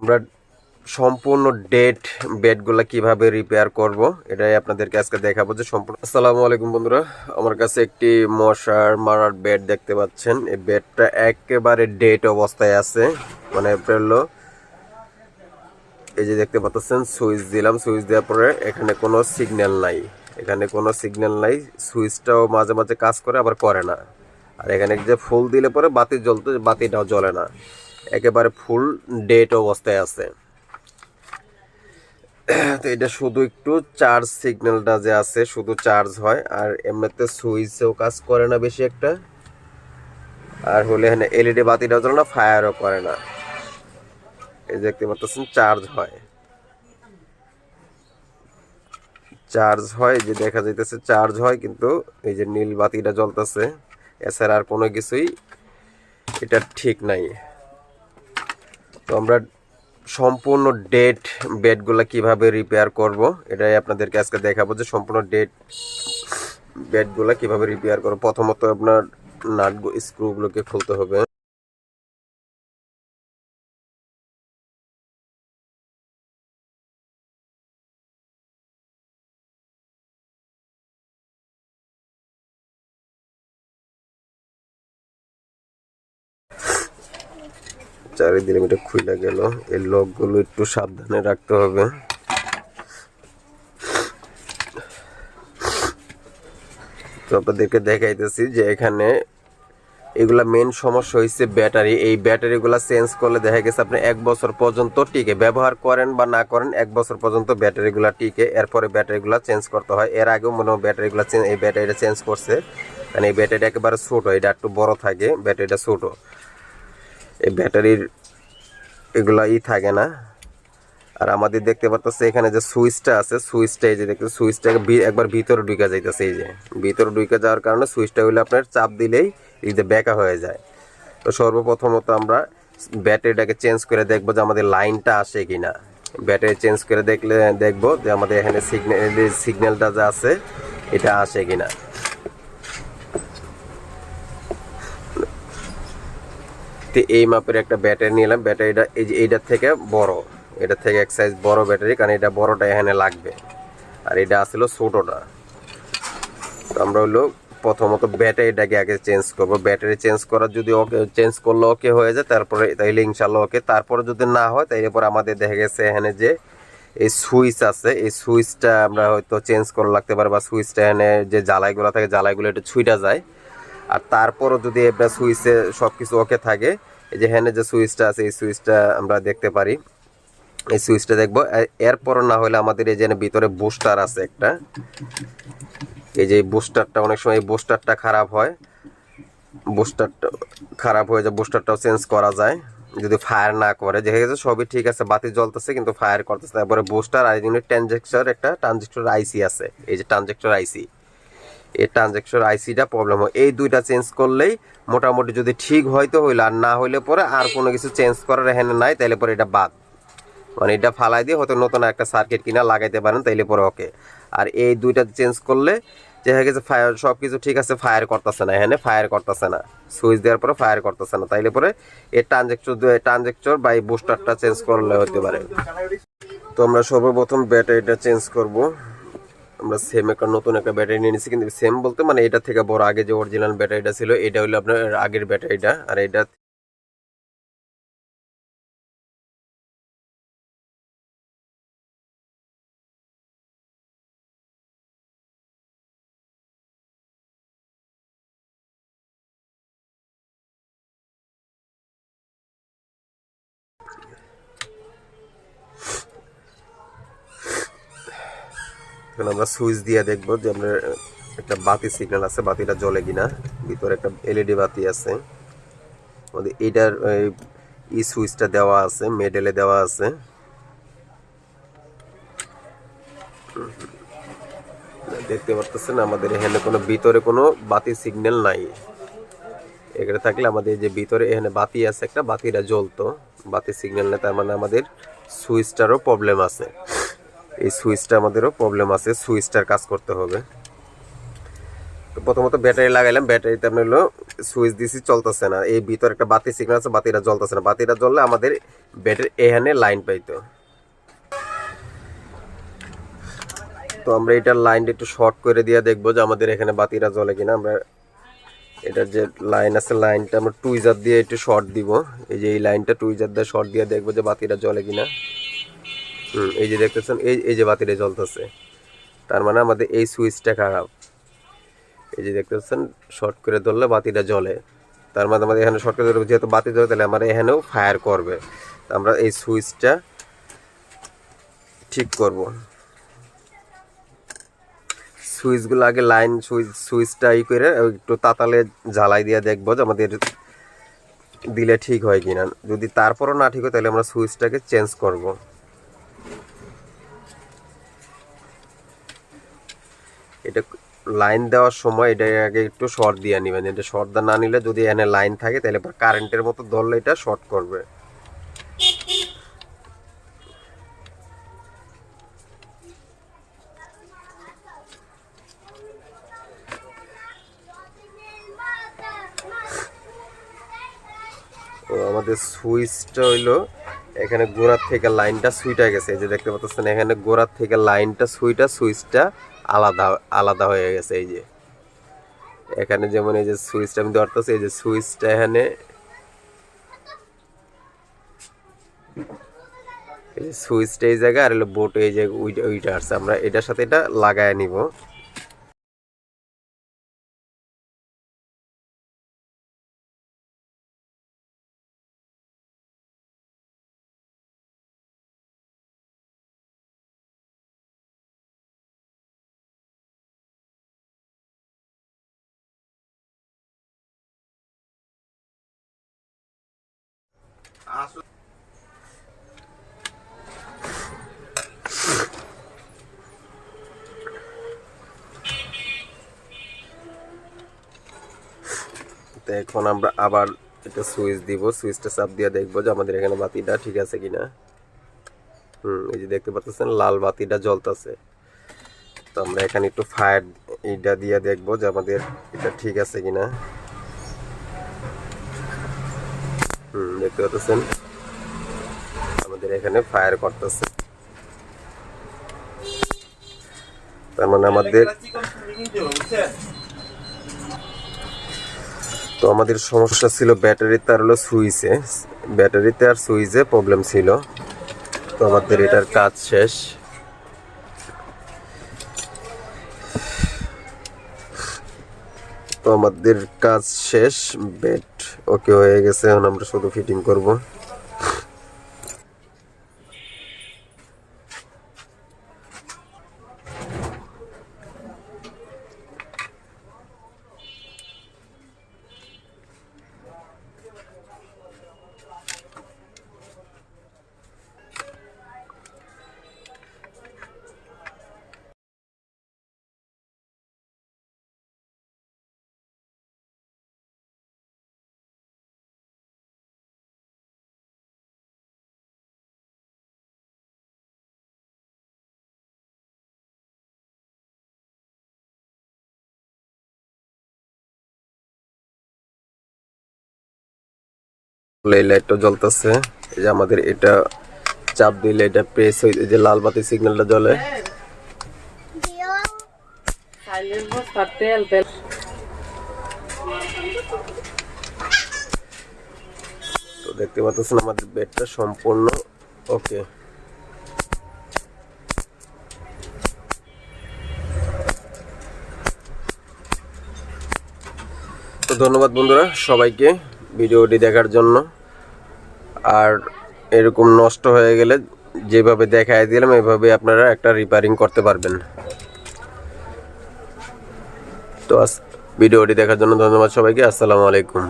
আমরা সম্পূর্ণ ডেট বেডগুলো কীভাবে রিপেয়ার করব, এটাই আপনাদেরকে আজকে দেখাবো যে সম্পূর্ণ আসসালামু আলাইকুম বন্ধুরা। আমার কাছে একটি মশার মারার বেড দেখতে পাচ্ছেন। এই বেডটা একেবারে ডেট অবস্থায় আছে মানে এপ্রিল এই যে দেখতে পাচ্ছেন সুইচ দিলাম। সুইচ দেওয়ার পরে এখানে কোনো সিগন্যাল নাই। এখানে কোনো সিগন্যাল নাই। সুইচটাও মাঝে মাঝে কাজ করে, আবার করে না। আর এখানে যে ফুল দিলে পরে বাতি জ্বলতে বাতিটাও জ্বলে না। একেবারে ফুল ডেট অবস্থায় আছে। তো এটা শুধু একটু চার্জ সিগন্যালটা যে আছে, শুধু চার্জ হয়, আর এমনিতে সুইচেও কাজ করে না বেশি একটা। আর হলে এখানে এলইডি বাতিটা জ্বলে না ফায়ারও করে না। এই যে দেখতে পাচ্ছেন, চার্জ হয়। চার্জ হয় যে দেখা যাইতেছে চার্জ হয়, কিন্তু এই যে নীল বাতিটা জ্বলতেছে, এছাড়া আর কোনো কিছুই এটা ঠিক নাই। তো আমরা সম্পূর্ণ ডেট বেডগুলো কীভাবে রিপেয়ার করব, এটাই আপনাদেরকে আজকে দেখাবো যে সম্পূর্ণ ডেট বেডগুলো কীভাবে রিপেয়ার করব। প্রথমত আপনার নাটগুলো স্ক্রুগুলোকে খুলতে হবে। চারিদিকে এটা খুলে গেল। এই লকগুলো একটু সাবধানে রাখতে হবে। তো আপনাদেরকে দেখাইতেছি যে এখানে এগুলা মেন সমস্যা হয়েছে ব্যাটারি। এই ব্যাটারিগুলো চেঞ্জ করলে দেখা গেছে আপনি এক বছর পর্যন্ত টিকে। ব্যবহার করেন বা না করেন, এক বছর পর্যন্ত ব্যাটারিগুলো টিকে। এরপরে ব্যাটারিগুলো চেঞ্জ করতে হয়। এর আগেও মনে হয় ব্যাটারিগুলো এই ব্যাটারিটা চেঞ্জ করছে। মানে এই ব্যাটারিটা একেবারে ছোটো, এটা একটু বড় থাকে, ব্যাটারিটা ছোটো। এই ব্যাটারির এগুলা ই থাকে না। আর আমাদের দেখতে পারতেছে এখানে যে সুইচটা আছে, সুইচটা এই যে দেখতে সুইচটা একবার ভিতরে ঢুকে যাইতেছে এই যে। ভিতরে ঢুকে যাওয়ার কারণে সুইচটা হইলে আপনার চাপ দিলেই এই যে ব্যাকা হয়ে যায়। তো সর্বপ্রথমত আমরা ব্যাটারিটাকে চেঞ্জ করে দেখব যে আমাদের লাইনটা আসে কিনা। ব্যাটারি চেঞ্জ করে দেখলে, দেখব যে আমাদের এখানে সিগন্যাল সিগন্যালটা যা আছে, এটা আসে কিনা। তো এই মাপের একটা ব্যাটারি নিলাম। ব্যাটারিটা এই যে এইটার থেকে বড়। এটা থেকে এক সাইজ বড় ব্যাটারি, কারণ এটা বড়টা এখানে লাগবে। আর এটা আসলো ছোটোটা। তো আমরা হলো প্রথমত ব্যাটারিটাকে আগে চেঞ্জ করব। ব্যাটারি চেঞ্জ করার যদি ওকে চেঞ্জ করলে ওকে হয়ে যায়, তারপরে তাইলে ইনশাল্লাহ ওকে। তারপরে যদি না হয় তাই এরপর আমাদের দেখা গেছে এখানে যে এই সুইচ আছে। এই সুইচটা আমরা হয়তো চেঞ্জ করা লাগতে পারে বা সুইচটা এখানে যে জ্বালাইগুলো থাকে, জ্বালাইগুলো একটু ছুইটা যায়। আর তারপরও যদি আপনার সুইচে সব কিছু ওকে থাকে, এই যে হ্যান্ডে যে সুইচটা আছে, এই সুইচটা আমরা দেখতে পারি। এই সুইচটা দেখব। এরপরও না হলে আমাদের এই যে ভিতরে বুস্টার আছে একটা। এই যে বুস্টারটা অনেক সময় এই বুস্টারটা খারাপ হয়। বুস্টারটা খারাপ হয়ে যায় বুস্টারটাও চেঞ্জ করা যায়। যদি ফায়ার না করে যে গেছে সবই ঠিক আছে, বাতি জ্বলতেছে কিন্তু ফায়ার করতেছে। তারপরে বুস্টার আর ইউনিট ট্রানজেক্টর একটা ট্রানজেক্টর আইসি আছে। এই যে ট্রানজেক্টর আইসি এই ট্রানজেকশন আইসিটা প্রবলেম হয়। এই দুইটা চেঞ্জ করলেই মোটামুটি যদি ঠিক হয়তো হইল, আর না হইলে পরে আর কোনো কিছু চেঞ্জ করার এখানে নাই, তাইলে পরে এটা বাদ। মানে এটা ফালাই দিয়ে হয়তো নতুন একটা সার্কিট কিনা লাগাইতে পারেন, তাইলে পরে ওকে আর এই দুইটা চেঞ্জ করলে যে হয়ে গেছে ফায়ার সব কিছু ঠিক আছে ফায়ার করতেছে না। এখানে ফায়ার করতেছে না। সুইচ দেওয়ার পরে ফায়ার করতেছে না। তাইলে পরে এই ট্রানজেকশন ট্রানজেকশন বা এই বুস্টারটা চেঞ্জ করলে হতে পারে। তো আমরা সর্বপ্রথম ব্যাটারিটা চেঞ্জ করব। আমরা সেম একটা নতুন একটা ব্যাটারি নিয়ে নিচ্ছি কিন্তু সেম বলতে মানে এটা থেকে বড় আগে যে অরিজিনাল ব্যাটারিটা ছিল, এটা হলো আপনার আগের ব্যাটারিটা আর এটা এখন আমরা সুইচ দিয়ে দেখব যে আমরা একটা বাতি সিগন্যাল আছে, বাতিটা জ্বলে কিনা। ভিতরে একটা এলইডি বাতি আছে। আমাদের এইটার ই সুইচটা দেওয়া আছে, মেডেলে দেওয়া আছে। দেখতে পারতেছেন, আমাদের এখানে কোনো, ভিতরে কোনো বাতি সিগন্যাল নাই। এখানে থাকলে আমাদের যে ভিতরে এখানে বাতি আছে একটা, বাতিটা জ্বলতো। বাতি সিগন্যাল নেই, তার মানে আমাদের সুইচটারও প্রবলেম আছে। এই সুইচটা আমাদেরও প্রবলেম আছে, সুইচটার কাজ করতে হবে। তো প্রথমত ব্যাটারি লাগাইলাম, ব্যাটারিতে আপনার হলো সুইচ দিছি, চলতেছে না। এই ভিতরে একটা বাতি সিগন্যাল আছে, বাতিটা জ্বলতেছে না। বাতিটা জ্বললে আমাদের ব্যাটারি এখানে লাইন পাইতো। তো আমরা এটার লাইনটা একটু শর্ট করে দিয়ে দেখব যে আমাদের এখানে বাতিটা জ্বলে কিনা। আমরা এটার যে লাইন আছে লাইনটা আমরা টুইজার দিয়ে একটু শর্ট দিব। এই যে এই লাইনটা টুইজার দিয়ে শর্ট দিয়ে দেখব যে বাতিটা জ্বলে কিনা। হুম, এই যে দেখতেছেন, এই এই যে বাতিটা জ্বলতেছে। তার মানে আমাদের এই সুইচটা খারাপ। এই যে দেখতে পাচ্ছেন শর্ট করে ধরলে বাতিটা জ্বলে। তার মানে আমাদের এখানে শর্ট করে ধরবে যেহেতু বাতি জ্বলে, তাহলে আমরা এখানেও ফায়ার করবে। আমরা এই সুইচটা ঠিক করব। সুইচগুলো আগে লাইন সুইচ সুইচটা ই করে একটু তাতালে জ্বালাই দিয়ে দেখব যে আমাদের দিলে ঠিক হয় কিনা। যদি তারপরও না ঠিক হয়, তাহলে আমরা সুইচটাকে চেঞ্জ করব। এটা লাইন দেওয়ার সময় এটা আগে একটু শর্ট দিয়ে নেবেন। এটা শর্ট না নিলে যদি এখানে লাইন থাকে, তাহলে কারেন্টের মতো ধরলে এটা শর্ট করবে। তো আমাদের সুইচটা হইল, এখানে গোড়ার থেকে লাইনটা সুইটা গেছে। যে দেখতে পাচ্ছেন, এখানে গোড়ার থেকে লাইনটা সুইটা সুইচটা আলাদা আলাদা হয়ে গেছে এই যে। এখানে যেমন এই যে সুইচটা আমি ধরতেছি, এই যে সুইচটা এখানে। সুইচটা এই জায়গায় আর হলো বোট এই জায়গায়, ওইটা আছে আমরা এটার সাথে এটা লাগায় নিব। এখন আমরা আবার এটা সুইচ দিব, সুইচটা চাপ দিয়ে দেখব যে আমাদের এখানে বাতিটা ঠিক আছে কিনা। হুম, এই যে দেখতে পাচ্ছেন, লাল বাতিটা জ্বলতেছে। তো আমরা এখানে একটু ফায়ার এইটা দিয়ে দেখব যে আমাদের এটা ঠিক আছে কিনা। দেখতে পাচ্ছেন। আমাদের এখানে ফায়ার করতেছে। তার মানে আমাদের তো আমাদের সমস্যা ছিল ব্যাটারিতে আর হলো সুইচে। ব্যাটারিতে আর সুইচে প্রবলেম ছিল। তো আমাদের এটার কাজ শেষ। তো আমাদের কাজ শেষ বেড ওকে হয়ে গেছে এখন আমরা শুধু ফিটিং করব। এই লাইটটা জ্বলতেছে। এই যে আমাদের এটা চাপ দিলে এটা প্রেস হয়ে যে লাল বাতি সিগন্যালটা জ্বলে। তো দেখতে পাচ্ছেন আমাদের বেডটা সম্পূর্ণ ওকে তো ধন্যবাদ বন্ধুরা সবাইকে। ভিডিওটি দেখার জন্য। আর এরকম নষ্ট হয়ে গেলে যেভাবে দেখায় দিলাম, এভাবে আপনারা একটা রিপেয়ারিং করতে পারবেন। তো ভিডিওটি দেখার জন্য ধন্যবাদ সবাইকে। আসসালামু আলাইকুম।